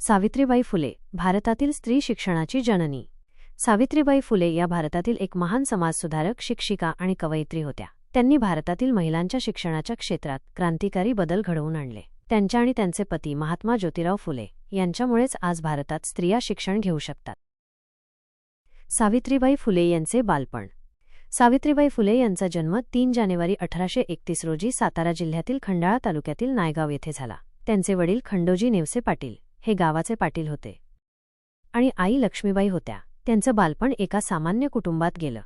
सावित्रीबाई फुले भारतातील स्त्री शिक्षणाची जननी. सावित्रीबाई फुले या भारतातील एक महान समाजसुधारक शिक्षिका आणि कवयित्री होत्या. त्यांनी भारतातील महिलांच्या शिक्षणाच्या क्षेत्रात क्रांतिकारी बदल घडवून आणले. त्यांच्या आणि त्यांचे पती महात्मा ज्योतिराव फुले यांच्यामुळेच आज भारतात स्त्रिया शिक्षण घेऊ शकतात. सावित्रीबाई फुले यांचे बालपण. सावित्रीबाई फुले यांचा जन्म तीन जानेवारी अठराशे एकतीस रोजी सातारा जिल्ह्यातील खंडाळा तालुक्यातील नायगाव येथे झाला. त्यांचे वडील खंडोजी नेवसे पाटील. हे गावाचे पाटील होते. आणि आई लक्ष्मीबाई होत्या. त्यांचं बालपण एका सामान्य कुटुंबात गेलं.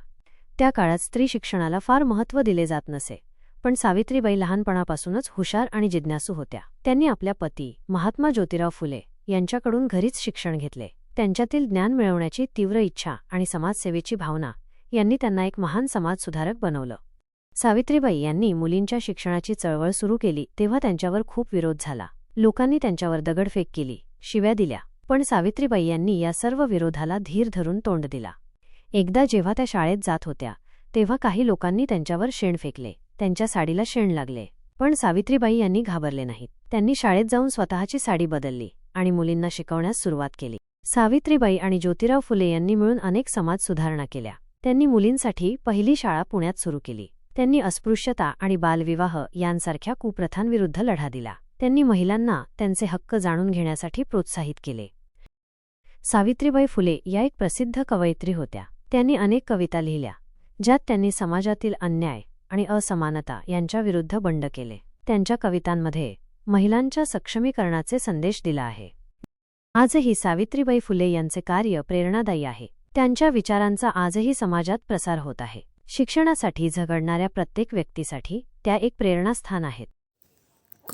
त्या काळात स्त्री शिक्षणाला फार महत्त्व दिले जात नसे. पण सावित्रीबाई लहानपणापासूनच हुशार आणि जिज्ञासू होत्या. त्यांनी आपल्या पती महात्मा ज्योतिराव फुले यांच्याकडून घरीच शिक्षण घेतले. त्यांच्यातील ज्ञान मिळवण्याची तीव्र इच्छा आणि समाजसेवेची भावना यांनी त्यांना एक महान समाजसुधारक बनवलं. सावित्रीबाई यांनी मुलींच्या शिक्षणाची चळवळ सुरू केली तेव्हा त्यांच्यावर खूप विरोध झाला. लोकांनी त्यांच्यावर दगडफेक केली. शिव्या दिल्या. पण सावित्रीबाई यांनी या सर्व विरोधाला धीर धरून तोंड दिला. एकदा जेव्हा त्या शाळेत जात होत्या तेव्हा काही लोकांनी त्यांच्यावर शेण फेकले. त्यांच्या साडीला शेण लागले. पण सावित्रीबाई यांनी घाबरले नाहीत. त्यांनी शाळेत जाऊन स्वतःची साडी बदलली आणि मुलींना शिकवण्यास सुरुवात केली. सावित्रीबाई आणि ज्योतिराव फुले यांनी मिळून अनेक समाज सुधारणा केल्या. त्यांनी मुलींसाठी पहिली शाळा पुण्यात सुरू केली. त्यांनी अस्पृश्यता आणि बालविवाह यांसारख्या कुप्रथांविरुद्ध लढा दिला. त्यांनी महिलांना त्यांचे हक्क जाणून घेण्यासाठी प्रोत्साहित केले. सावित्रीबाई फुले या एक प्रसिद्ध कवयित्री होत्या. त्यांनी अनेक कविता लिहिल्या ज्यात त्यांनी समाजातील अन्याय आणि असमानता यांच्याविरुद्ध बंड केले. त्यांच्या कवितांमध्ये महिलांच्या सक्षमीकरणाचे संदेश दिला आहे. आजही सावित्रीबाई फुले यांचे कार्य प्रेरणादायी आहे. त्यांच्या विचारांचा आजही समाजात प्रसार होत आहे. शिक्षणासाठी झगडणाऱ्या प्रत्येक व्यक्तीसाठी त्या एक प्रेरणास्थान आहेत.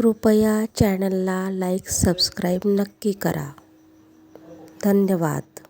कृपया चॅनलला लाईक सबस्क्राईब नक्की करा. धन्यवाद.